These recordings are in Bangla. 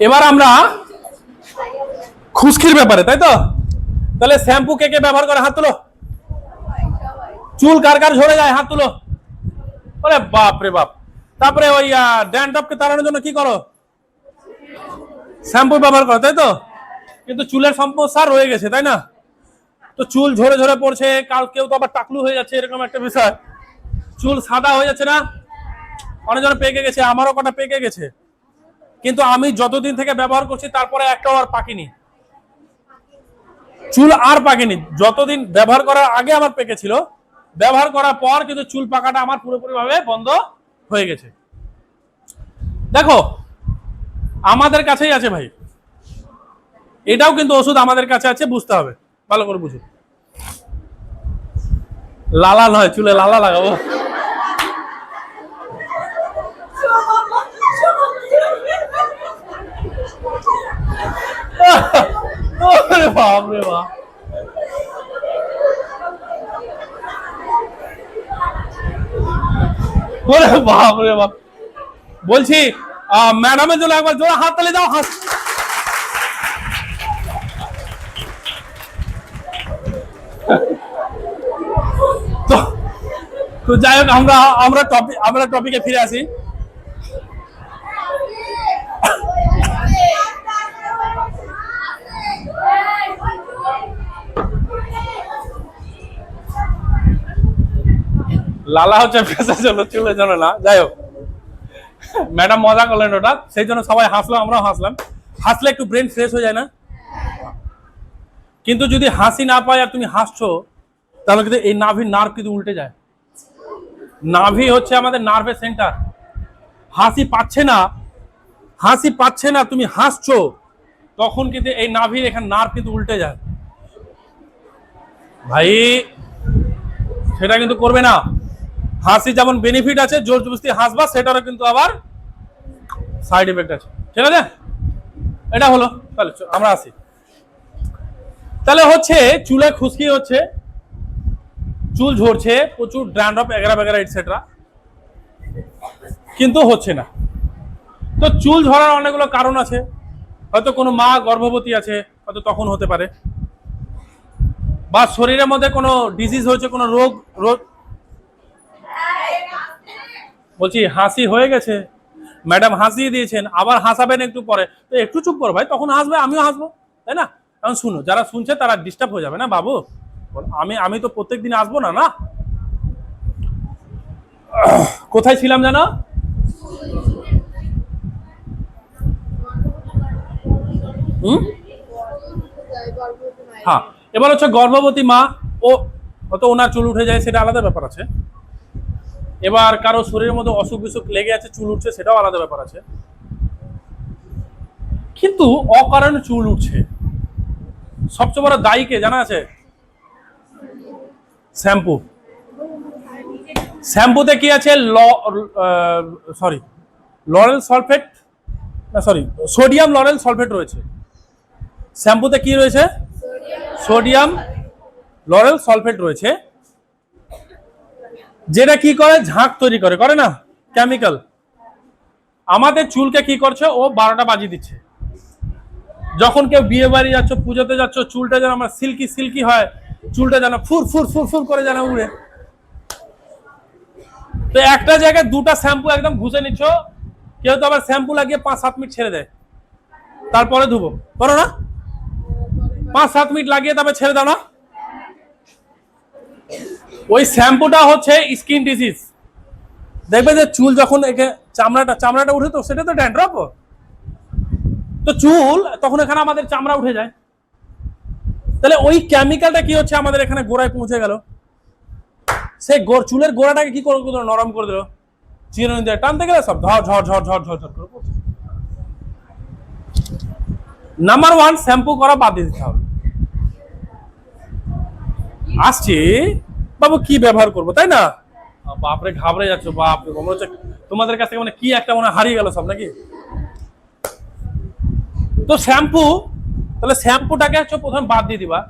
এবার আমরা খুশকির ব্যাপারে, তাই তো? তাহলে শ্যাম্পু কে কে ব্যবহার করে? হাত তুলো। চুল কার কার ঝরে যায়? হাত তুলো। আরে বাপ রে বাপ। তারপরে ওই ড্যান্ড্রফকে তাড়ানোর জন্য কি করো? শ্যাম্পু ব্যবহার করো, তাই তো? কিন্তু চুলের সমস্যা রয়ে গেছে, তাই না? তো চুল ঝরে ঝরে পড়ছে, কাল কেউ তো আবার টাকলু হয়ে যাচ্ছে, এরকম একটা বিষয়। চুল সাদা হয়ে যাচ্ছে না? অনেকজন পেকে গেছে, আমারও কটা পেকে গেছে। কিন্তু আমি যতদিন থেকে ব্যবহার করছি, তারপরে একটাও আর পাকিনি। চুল আর পাকেনি। যতদিন ব্যবহার করার আগে আমার পেকে ছিল, ব্যবহার করার পর কিন্তু চুল পাকাটা আমার পুরোপুরি ভাবে বন্ধ হয়ে গেছে। দেখো, আমাদের কাছেই আছে ভাই। এটাও কিন্তু ওষুধ আমাদের কাছে আছে, বুঝতে হবে। ভালো করে বুঝো। লালা নয় চুলে লালা লাগাবো ওরে বাপ রে বাপ ওরে বাপ রে বাপ। বলছি ম্যাডামের জন্য একবার জোড়া হাত তালে দাও, হাত। তো যাই হোক, আমরা আমরা টপিক আমরা টপিকে ফিরে আসি। লালা হচ্ছে পেশার জন্য, চুলের জন্য না, যাই হোক। ম্যাডাম মজা করলেন ওটা, সেই জন্য সবাই হাসলো, আমরাও হাসলাম। হাসলে একটু ব্রেন ফ্রেশ হয়ে যায় না? কিন্তু যদি হাসি না পায় আর তুমি হাসছো, তাহলে কিন্তু এই নাভির নার্ভ কিন্তু উল্টে যায়। নাভি হচ্ছে আমাদের নার্ভের সেন্টার হাসি পাচ্ছে না, হাসি পাচ্ছে না, তুমি হাসছো, তখন কিন্তু এই নাভির এখানে নার্ভ কিন্তু উল্টে যায়। ভাই, সেটা কিন্তু করবে না। হাসি যেমন বেনিফিট আছে, জোর জবস্তি হাসবা, সেটারও কিন্তু আবার সাইড এফেক্ট আছে। ঠিক আছে? এটা হলো। তাহলে আমরা আসি। তাহলে হচ্ছে চুলে খুশকি হচ্ছে, চুল ঝরছে, প্রচুর ড্যান্ড্রফ এগারা বেগারা এটসেট্রা কিন্তু হচ্ছে না। তো চুল ঝরার অনেকগুলো কারণ আছে। হয়তো কোনো মা গর্ভবতী আছে, হয়তো তখন হতে পারে। বা শরীরের মধ্যে কোনো ডিজিজ হয়েছে, কোনো রোগ রোগ বলছি, হাসি হয়ে গেছে? ম্যাডাম হাসিয়ে দিয়েছেন, আবার হাসাবেন একটু পরে। তো একটু চুপ করো ভাই, তখন হাসবে, আমিও হাসবো, তাই না? এখন শুনো, যারা শুনছে তারা ডিস্টার্ব হয়ে যাবে না বাবু? আমি আমি তো প্রত্যেক দিন আসব না না? কোথায় ছিলাম জানো? হুম? হ্যাঁ এবার হচ্ছে গর্ভবতী মা, ও, হয়তো ওনার চুল উঠে যায়, সেটা আলাদা ব্যাপার আছে। এবার কারও শরীরের মধ্যে অসুখ বিসুখ লেগে আছে চুল উঠছে সেটাও আলাদা ব্যাপার আছে। কিন্তু অকারণে চুল উঠছে। সবচেয়ে বড় দায়ী কে জানা আছে? শ্যাম্পু। শ্যাম্পুতে কি আছে? ল সরি লরেল সালফেট না সরি সোডিয়াম লরেল সালফেট রয়েছে। শ্যাম্পুতে কি রয়েছে? সোডিয়াম লরেল সালফেট রয়েছে। যেটা কি করে? ঝাঁক তৈরি করে। করে না? কেমিক্যাল আমাদের চুলকে কি করছে? ও বারোটা বাজিয়ে দিচ্ছে। যখন কেউ বিয়ে বাড়ি যাচ্ছ, পুজোতে যাচ্ছ, চুলটা যেন আমার সিল্কি সিল্কি হয়, চুলটা যেন ফুর ফুর ফুর ফুর করে যেন উড়ে। তো একটা জায়গায় দুটা শ্যাম্পু একদম ঘুষে নিচ্ছ, কেউ তো আবার শ্যাম্পু লাগিয়ে পাঁচ, সাত মিনিট ছেড়ে দেয়। তারপরে ধুবো। করো না? পাঁচ, সাত মিনিট লাগিয়ে তারপরে ছেড়ে দাও না। ওই শ্যাম্পুটা হচ্ছে স্কিন ডিজিজ। দেখবে যে চুল যখন একে চামড়াটা চামড়াটা উঠে তো সেটা তো ড্যান্ড্রপ তো চুল তখন এখানে আমাদের চামড়া উঠে যায়। তাহলে ওই কেমিক্যালটা কি হচ্ছে আমাদের এখানে গোড়ায় পৌঁছে গেল? সেই চুলের গোড়াটাকে কি করে নরম করে দিল। চিরুনি দিয়ে টানতে গেলে সব ঝড় ঝড় ঝড় ঝড় ঝড় ঝড় করে নাম্বার ওয়ান শ্যাম্পু করা বাদ দিয়ে দিতে হবে। আসছি। বাবু কি ব্যবহার করব, তাই না? বাপরে, ঘাবড়ে যাচ্ছ বাপরে তোমাদের কাছ থেকে মানে কি একটা মনে হারিয়ে গেল সব নাকি? তো শ্যাম্পু, তাহলে শ্যাম্পুটাকে হচ্ছে প্রথম বাদ দিয়ে দিবা।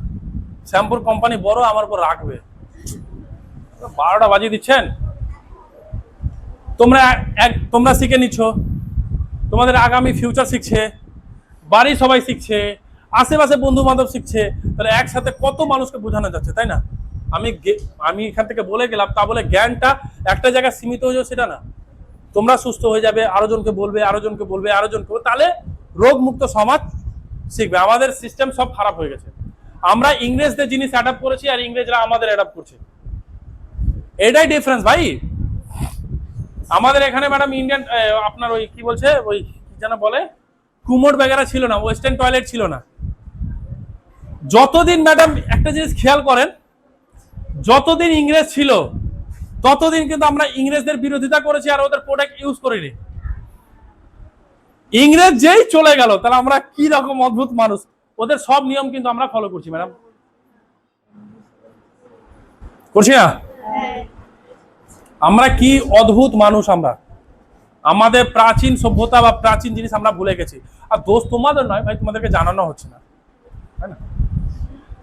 শ্যাম্পুর কোম্পানি বড়, আমার উপর রাখবে। বারোটা বাজিয়ে দিচ্ছেন? তোমরা এক তোমরা শিখে নিচ্ছ। তোমাদের আগামী ফিউচার শিখছে। বাড়ি সবাই শিখছে। আশেপাশে বন্ধু বান্ধব শিখছে। তাহলে একসাথে কত মানুষকে বোঝানো যাচ্ছে, তাই না? আমি আমি এখান থেকে বলে গেলাম, তা বলে জ্ঞানটা একটা জায়গায় সীমিত হয়ে যাবে সেটা না। তোমরা সুস্থ হয়ে যাবে, আরও জনকে বলবে, আরও জনকে বলবে, আরও জনকে তাহলে রোগ মুক্ত সমাজ শিখবে। আমাদের সিস্টেম সব খারাপ হয়ে গেছে। আমরা ইংরেজদের জিনিস অ্যাডাপ্ট করেছি আর ইংরেজরা আমাদের অ্যাডাপ্ট করছে। এটাই ডিফারেন্স ভাই। আমাদের এখানে ম্যাডাম ইন্ডিয়ান আপনার ওই কি বলছে, ওই কি যেন বলে কুমোড বেগারা ছিল না ওয়েস্টার্ন টয়লেট ছিল না। যতদিন ম্যাডাম একটা জিনিস খেয়াল করেন যতদিন ইংরেজ ছিল, ততদিন কিন্তু আমরা ইংরেজদের বিরোধিতা করেছি আর ওদের প্রোডাক্ট ইউজ করিনি। ইংরেজ যেই চলে গেল, তাহলে আমরা কি রকম অদ্ভুত মানুষ? ওদের সব নিয়ম কিন্তু আমরা ফলো করছি ম্যাডাম করছি না? আমরা কি অদ্ভুত মানুষ আমরা? আমাদের প্রাচীন সভ্যতা বা প্রাচীন জিনিস আমরা ভুলে গেছি। আর দোষ তোমাদের নয়, ভাই, তোমাদেরকে জানানো হচ্ছে না। না?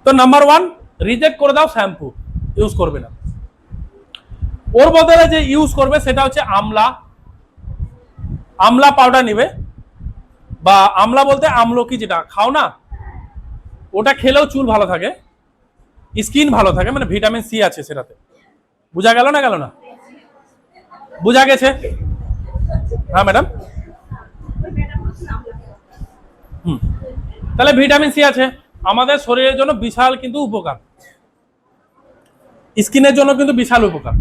তো নাম্বার ওয়ান রিজেক্ট করে দাও শ্যাম্পু ইউজ করবে না। ওর বদলে যে ইউজ করবে সেটা হচ্ছে আমলা। আমলা পাউডার নিবে বা আমলা বলতে আমলকি যেটা, খাও না? ওটা খেলেও চুল ভালো থাকে স্কিন ভালো থাকে মানে ভিটামিন সি আছে সেটাতে। বোঝা গেল না গেল না? বোঝা গেছে? হ্যাঁ ম্যাডাম হুম। তাহলে ভিটামিন সি আছে। আমাদের শরীরের জন্য বিশাল কিন্তু উপকার। স্কিনের জন্য কিন্তু বিশাল উপকার।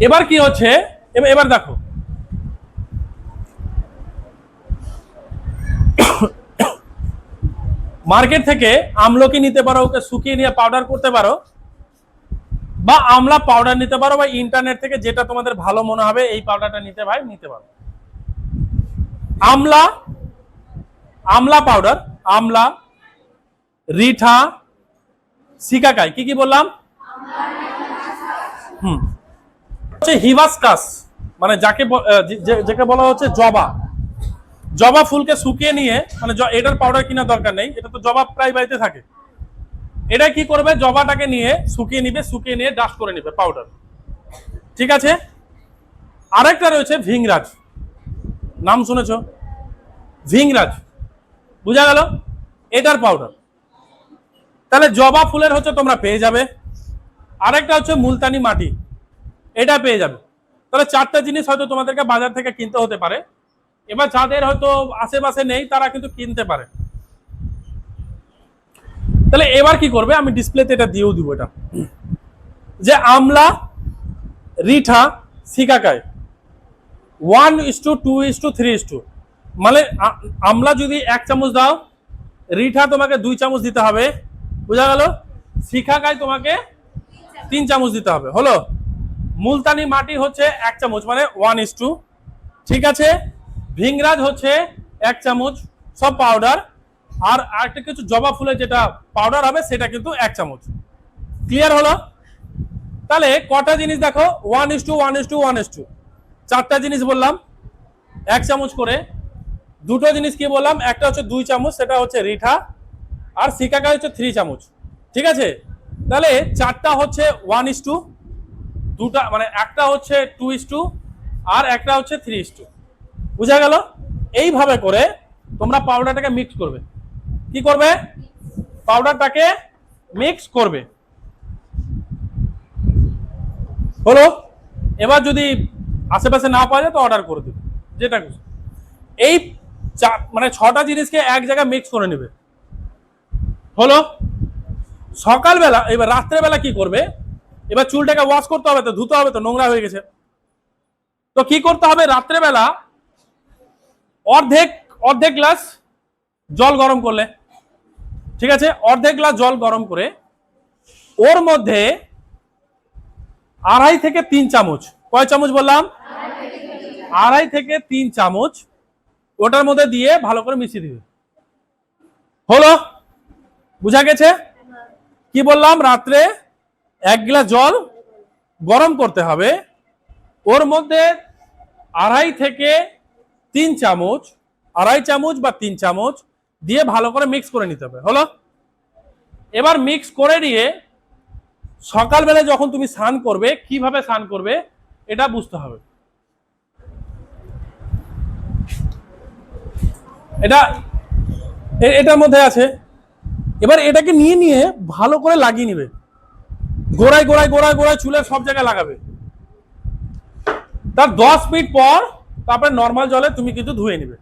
এবার কি হচ্ছে? এবার- দেখো। মার্কেট থেকে আমলকি নিতে পারো, ওকে শুকিয়ে নিয়ে পাউডার করতে পারো, বা আমলা পাউডার নিতে পারো, বা ইন্টারনেট থেকে যেটা তোমাদের ভালো মনে হবে, এই পাউডারটা নিতে ভাই, নিতে পারো। আমলা আমলা পাউডার আমলা রিঠা সিকাকাই কি কি বললাম? হুম। হচ্ছে হিভাসকাস মানে যাকে যাকে বলা হচ্ছে জবা। জবা ফুলকে শুকিয়ে নিয়ে মানে এটার পাউডার কেনার দরকার নেই, এটা তো জবা প্রায় বাড়িতে থাকে। এটা কি করবে? জবাটাকে নিয়ে শুকিয়ে নিবে, শুকিয়ে নিয়ে ডাস্ট করে নিবে পাউডার ঠিক আছে? আরেকটা রয়েছে ভিংরাজ। নাম শুনেছো? ভিংরাজ। বুঝা গেল? এটার পাউডার তাহলে জবা ফুলের হচ্ছে তোমরা পেয়ে যাবে। আরেকটা হচ্ছে মুলতানি মাটি, এটা পেয়ে যাবে। তাহলে চারটা জিনিস হয়তো তোমাদেরকে বাজার থেকে কিনতে হতে পারে। এবার যাদের হয়তো আশেপাশে নেই, তারা কিন্তু কিনতে পারে। তাহলে এবার কি করবে? আমি ডিসপ্লেতে এটা দিয়েও দিব এটা। যে আমলা, রিঠা সিকাকায় one is two two is two three is two মানে আমলা যদি এক চামচ দাও, রিঠা তোমাকে দুই চামচ দিতে হবে। বোঝা গেল? শিখাকায় তোমাকে তিন চামচ দিতে হবে। হলো? মুলতানি মাটি হচ্ছে এক চামচ মানে ওয়ান ইস টু ঠিক আছে? ভিংরাজ হচ্ছে এক চামচ, সব পাউডার আর আরেকটা কিছু জবা ফুলের যেটা পাউডার হবে, সেটা কিন্তু এক চামচ। ক্লিয়ার হলো? তাহলে কটা জিনিস দেখো? One is two one is two one is two চারটা জিনিস বললাম, এক চামচ করে। দুটো জিনিস কি বললাম? একটা হচ্ছে দুই চামচ, সেটা হচ্ছে রিঠা। আর সিকাকা হচ্ছে থ্রি চামচ। ঠিক আছে? তাহলে চারটা হচ্ছে ওয়ান ইস টু দুটা মানে একটা হচ্ছে টু ইস টু আর একটা হচ্ছে থ্রি ইস টু বুঝা গেল? এইভাবে করে তোমরা পাউডারটাকে মিক্স করবে। কি করবে? পাউডারটাকে মিক্স করবে। হলো? এবার যদি আশেপাশে না পাওয়া যায় তো অর্ডার করে দেবে। যেটা। এই মানে ছটা জিনিসকে এক জায়গায় মিক্স করে নেবে। হলো সকালবেলা, এবার রাত্রেবেলা কি করবে? এবার চুলটাকে ওয়াশ করতে হবে তো, ধুতে হবে তো, নোংরা হয়ে গেছে। তো কি করতে হবে? রাত্রেবেলা অর্ধেক অর্ধেক গ্লাস জল গরম করলে। ঠিক আছে? অর্ধেক গ্লাস জল গরম করে ওর মধ্যে আড়াই থেকে তিন চামচ, কয় চামচ বললাম? আড়াই থেকে তিন চামচ ওটার মধ্যে দিয়ে ভালো করে মিশিয়ে দিবে। হলো? বুঝা গেছে? কি বললাম? রাত্রে এক গ্লাস জল গরম করতে হবে। ওর মধ্যে আড়াই থেকে তিন চামচ, আড়াই চামচ বা তিন চামচ দিয়ে ভালো করে মিক্স করে নিতে হবে। হলো? এবার মিক্স করে নিয়ে সকালবেলা যখন তুমি স্নান করবে, কীভাবে স্নান করবে এটা বুঝতে হবে। এটা এটার মধ্যে আছে। এবার এটাকে নিয়ে নিয়ে ভালো করে লাগিয়ে নিবে। গোড়ায় গোড়ায় গোড়ায় গোড়ায় চুলের সব জায়গায় লাগাবে। তার দশ মিনিট পর তারপরে নর্মাল জলে তুমি কিন্তু ধুয়ে নিবে।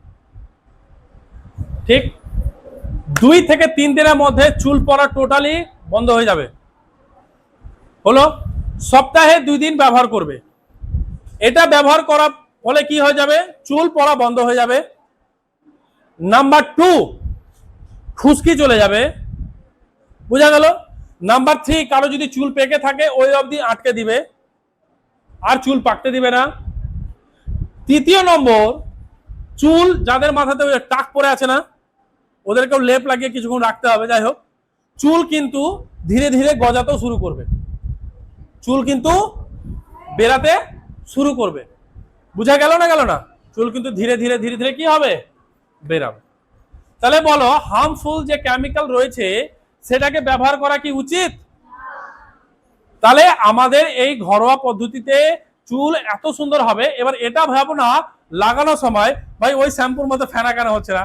ঠিক দুই থেকে তিন দিনের মধ্যে চুল পড়া টোটালি বন্ধ হয়ে যাবে। হলো, সপ্তাহে দুই দিন ব্যবহার করবে। এটা ব্যবহার করা ফলে কি হয়ে যাবে? চুল পড়া বন্ধ হয়ে যাবে। নাম্বার টু খুশকি চলে যাবে। বোঝা গেল? নাম্বার থ্রি কারও যদি চুল পেকে থাকে, ওই অবধি আটকে দিবে। আর চুল পাকতে দিবে না। তৃতীয় নম্বর, চুল যাদের মাথাতে টাক পড়ে আছে না, ওদেরকেও লেপ লাগিয়ে কিছুক্ষণ রাখতে হবে, যাই হোক। চুল কিন্তু ধীরে ধীরে গজাতেও শুরু করবে। চুল কিন্তু বেরাতে শুরু করবে। বুঝা গেল না গেল না? চুল কিন্তু ধীরে ধীরে ধীরে ধীরে কি হবে? বেরাবে তাহলে বলো হার্মফুল যে কেমিক্যাল রয়েছে সেটাকে ব্যবহার করা কি উচিত? তাহলে আমাদের এই ঘরোয়া পদ্ধতিতে চুল এত সুন্দর হবে, এবার এটা ভাবো না, লাগানোর সময়, ভাই ওই শ্যাম্পুর মতো ফেনা কেন হচ্ছে না?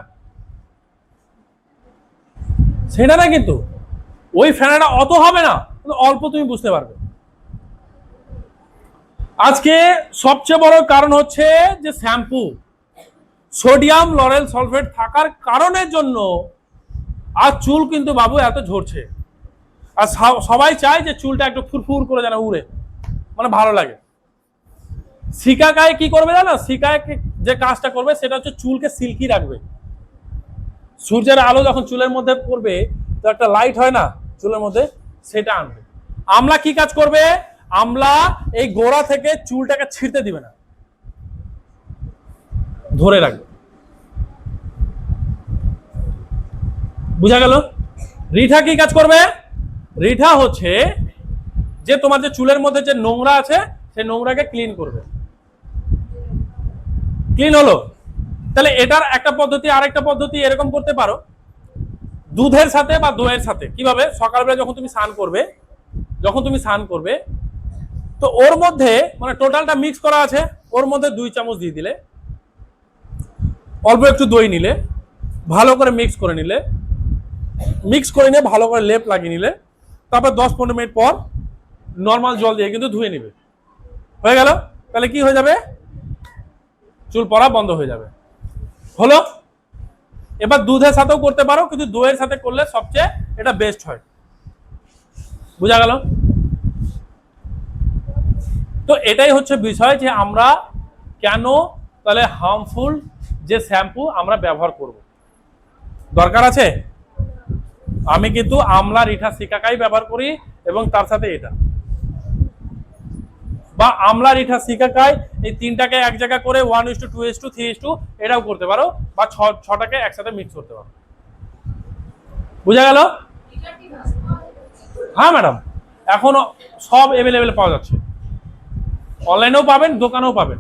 সেটা না কিন্তু, ওই ফেনাটা অত হবে না অল্প তুমি বুঝতে পারবে। আজকে সবচেয়ে বড় কারণ হচ্ছে যে শ্যাম্পু, সোডিয়াম, লরেল সালফেট থাকার কারণের জন্য আর চুল কিন্তু বাবু এত ঝরছে। আর সবাই চায় যে চুলটা একটু ফুরফুর করে যেন উড়ে। মানে ভালো লাগে। সিকাকায় কি করবে জানো? সিকায় যে কাজটা করবে সেটা হচ্ছে চুলকে সিল্কি রাখবে। সূর্যের আলো যখন চুলের মধ্যে পড়বে, তো একটা লাইট হয় না চুলের মধ্যে? সেটা আনবে। আমলা কি কাজ করবে? আমলা এই গোড়া থেকে চুলটাকে ছিঁড়তে দিবে না। ধরে রাখবে। বুঝা গেল? রিঠা কি কাজ করবে? রিঠা হচ্ছে যে তোমার যে চুলের মধ্যে যে নোংরা আছে, সেই নোংরাকে ক্লিন করবে। ক্লিন হলো? তাহলে এটার একটা পদ্ধতি, আরেকটা পদ্ধতি এরকম করতে পারো। দুধের সাথে বা দইয়ের সাথে। কীভাবে? সকালবেলা যখন তুমি স্নান করবে, যখন তুমি স্নান করবে, তো ওর মধ্যে মানে টোটালটা মিক্স করা আছে। ওর মধ্যে দুই চামচ দিয়ে দিলে। অল্প একটু দই নিলে, ভালো করে মিক্স করে নিলে মিক্স করে নিয়ে ভালো করে লেপ লাগিয়ে নিলে, তারপর দশ পনেরো মিনিট পর নর্মাল জল দিয়ে কিন্তু ধুয়ে নিবে। হয়ে গেল? তাহলে কি হয়ে যাবে? চুল পড়া বন্ধ হয়ে যাবে। হলো? এবার দুধের সাথেও করতে পারো, কিন্তু দইয়ের সাথে করলে সবচেয়ে এটা বেস্ট হয়। বুঝা গেল? তো এটাই হচ্ছে বিষয় যে আমরা কেন তাহলে হার্মফুল যে শ্যাম্পু আমরা ব্যবহার করব। দরকার আছে? আমি কিন্তু আমলা, রিঠা সিকাকাই ব্যবহার করি এবং তার সাথে এটা। বা আমলা, রিঠা সিকাকাই এই তিনটাকে এক জায়গা করে one is two two is two three is two এটাও করতে পারো বা ছ, ছটাকে একসাথে মিক্স করতে পারো। বুঝা গেল? হ্যাঁ ম্যাডাম এখনও সব অ্যাভেলেবেল পাওয়া যাচ্ছে। অনলাইনেও পাবেন, দোকানেও পাবেন।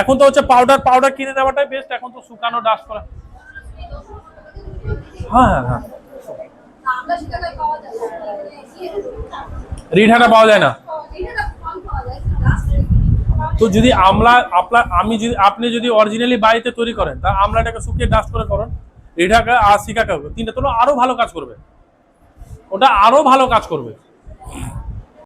এখন তো হচ্ছে পাউডার পাউডার কিনে নেওয়াটাই বেস্ট এখন তো শুকানো ডাস্ট করা। হ্যাঁ হ্যাঁ হ্যাঁ আমরা সেটা পাওয়া যায় না। ইয়ে, রিঠাটা পাওয়া যায় না। তো যদি আমলা আপনার আমি যদি আপনি যদি অরিজিনালি বাড়িতে তৈরি করেন তা আমলাটাকে শুকিয়ে ডাস্ট করে করুন রিঠাকে আর শিকাকে তিনটা তো আরও ভালো কাজ করবে। ওটা আরও ভালো কাজ করবে।